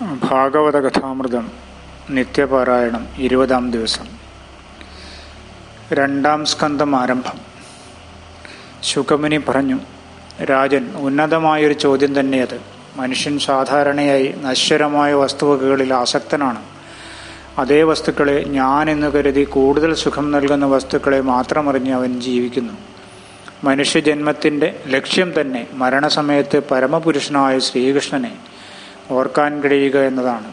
ഭാഗവത കഥാമൃതം നിത്യപാരായണം ഇരുപതാം ദിവസം. രണ്ടാം സ്കന്ധം ആരംഭം. ശുഖമുനി പറഞ്ഞു രാജൻ ഉന്നതമായൊരു ചോദ്യം തന്നെയത്. മനുഷ്യൻ സാധാരണയായി നശ്വരമായ വസ്തുവകകളിൽ ആസക്തനാണ്. അതേ വസ്തുക്കളെ ഞാൻ എന്ന് കരുതി കൂടുതൽ സുഖം നൽകുന്ന വസ്തുക്കളെ മാത്രമറിഞ്ഞ് അവൻ ജീവിക്കുന്നു. മനുഷ്യജന്മത്തിന്റെ ലക്ഷ്യം തന്നെ മരണസമയത്ത് പരമപുരുഷനായ ശ്രീകൃഷ്ണനെ ഓർക്കാൻ കഴിയുക എന്നതാണ്.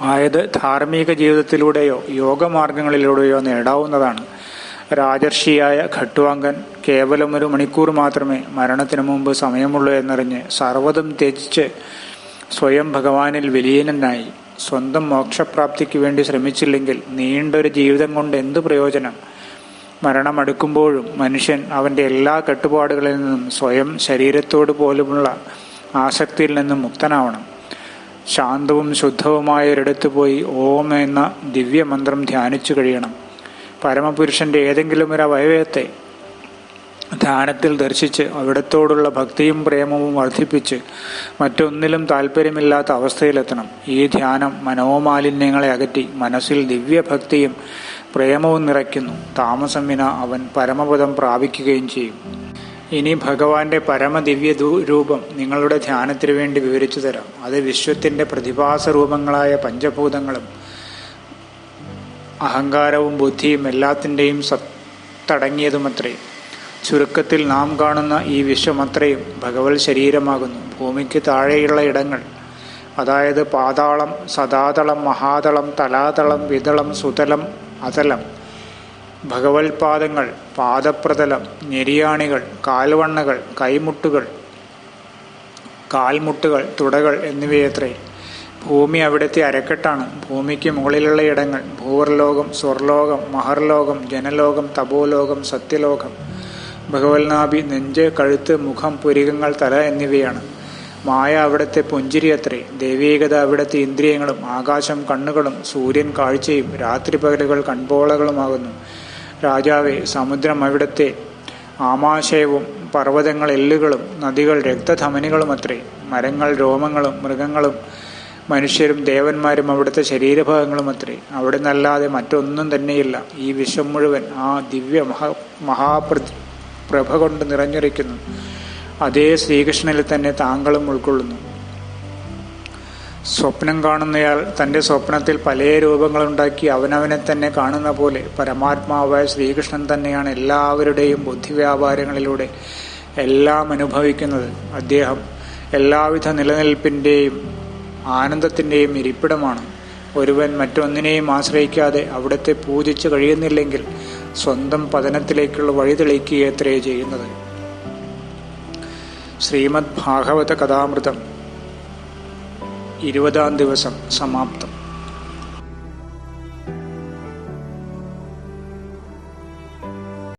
ആയത് ധാർമ്മിക ജീവിതത്തിലൂടെയോ യോഗമാർഗങ്ങളിലൂടെയോ നേടാവുന്നതാണ്. രാജർഷിയായ ഘട്ടുവാങ്കൻ കേവലം ഒരു മണിക്കൂർ മാത്രമേ മരണത്തിനു മുമ്പ് സമയമുള്ളൂ എന്നറിഞ്ഞ് സർവതും ത്യജിച്ച് സ്വയം ഭഗവാനിൽ വിലീനനായി സ്വന്തം മോക്ഷപ്രാപ്തിക്ക് വേണ്ടി ശ്രമിച്ചില്ലെങ്കിൽ നീണ്ടൊരു ജീവിതം കൊണ്ട് എന്ത് പ്രയോജനം? മരണമടുക്കുമ്പോഴും മനുഷ്യൻ അവന്റെ എല്ലാ കെട്ടുപാടുകളിൽ നിന്നും സ്വയം ശരീരത്തോട് പോലുമുള്ള ആസക്തിയിൽ നിന്നും മുക്തനാവണം. ശാന്തവും ശുദ്ധവുമായ ഒരിടത്ത് പോയി ഓം എന്ന ദിവ്യമന്ത്രം ധ്യാനിച്ചു കഴിയണം. പരമപുരുഷന്റെ ഏതെങ്കിലും ഒരു അവയവത്തെ ധ്യാനത്തിൽ ദർശിച്ച് അവിടത്തോടുള്ള ഭക്തിയും പ്രേമവും വർദ്ധിപ്പിച്ച് മറ്റൊന്നിലും താല്പര്യമില്ലാത്ത അവസ്ഥയിലെത്തണം. ഈ ധ്യാനം മനോമാലിന്യങ്ങളെ അകറ്റി മനസ്സിൽ ദിവ്യഭക്തിയും പ്രേമവും നിറയ്ക്കുന്നു. താമസം വിന അവൻ പരമപദം പ്രാപിക്കുകയും ചെയ്യും. ഇനി ഭഗവാന്റെ പരമദിവ്യ രൂപം നിങ്ങളുടെ ധ്യാനത്തിനു വേണ്ടി വിവരിച്ചു തരാം. അത് വിശ്വത്തിന്റെ പ്രതിഭാസ രൂപങ്ങളായ പഞ്ചഭൂതങ്ങളും അഹങ്കാരവും ബുദ്ധിയും എല്ലാത്തിന്റെയും സത്തടങ്ങിയതുമത്രേ ചുരുക്കത്തിൽ നാം കാണുന്ന ഈ വിശ്വമത്രയും ഭഗവത് ശരീരമാകുന്നു. ഭൂമിക്ക് താഴെയുള്ള ഇടങ്ങൾ അതായത് പാതാളം സദാതളം മഹാതളം തലാതളം വിതളം സുതലം അതലം ഭഗവത്പാദങ്ങൾ പാദപ്രതലം ഞെരിയാണികൾ കാൽവണ്ണകൾ കൈമുട്ടുകൾ കാൽമുട്ടുകൾ തുടകൾ എന്നിവയത്രേ. ഭൂമി അവിടുത്തെ അരക്കെട്ടാണ്. ഭൂമിക്ക് മുകളിലുള്ള ഇടങ്ങൾ ഭൂവർലോകം സ്വർലോകം മഹർലോകം ജനലോകം തപോലോകം സത്യലോകം ഭഗവത്നാഭി നെഞ്ച് കഴുത്ത് മുഖം പുരികങ്ങൾ തല എന്നിവയാണ്. മായ അവിടുത്തെ പുഞ്ചിരി അത്രേ ദൈവീകത അവിടുത്തെ ഇന്ദ്രിയങ്ങളും ആകാശം കണ്ണുകളും സൂര്യൻ കാഴ്ചയും രാത്രി പകലുകൾ കൺപോളകളുമാകുന്നു. രാജാവെ സമുദ്രം അവിടത്തെ ആമാശയവും പർവതങ്ങൾ എല്ലുകളും നദികൾ രക്തധമനികളും അത്രേ മരങ്ങൾ രോമങ്ങളും മൃഗങ്ങളും മനുഷ്യരും ദേവന്മാരും അവിടുത്തെ ശരീരഭാഗങ്ങളും അത്രേ അവിടെ നിന്നല്ലാതെ മറ്റൊന്നും തന്നെയില്ല. ഈ വിശ്വം മുഴുവൻ ആ ദിവ്യ മഹാ മഹാപ്ര പ്രഭ കൊണ്ട് നിറഞ്ഞിരിക്കുന്നു. അതേ ശ്രീകൃഷ്ണനിൽ തന്നെ താങ്കളും ഉൾക്കൊള്ളുന്നു. സ്വപ്നം കാണുന്നയാൾ തന്റെ സ്വപ്നത്തിൽ പല രൂപങ്ങളുണ്ടാക്കി അവനവനെ തന്നെ കാണുന്ന പോലെ പരമാത്മാവായ ശ്രീകൃഷ്ണൻ തന്നെയാണ് എല്ലാവരുടെയും ബുദ്ധി വ്യാപാരങ്ങളിലൂടെ എല്ലാം അനുഭവിക്കുന്നത്. അദ്ദേഹം എല്ലാവിധ നിലനിൽപ്പിന്റെയും ആനന്ദത്തിന്റെയും ഇരിപ്പിടമാണ്. ഒരുവൻ മറ്റൊന്നിനെയും ആശ്രയിക്കാതെ അവിടത്തെ പൂജിച്ച് കഴിയുന്നില്ലെങ്കിൽ സ്വന്തം പതനത്തിലേക്കുള്ള വഴി തെളിക്കുകയത്രേ ചെയ്യുന്നത്. ശ്രീമദ് ഭാഗവത കഥാമൃതം ഇരുപതാം ദിവസം സമാപ്തം.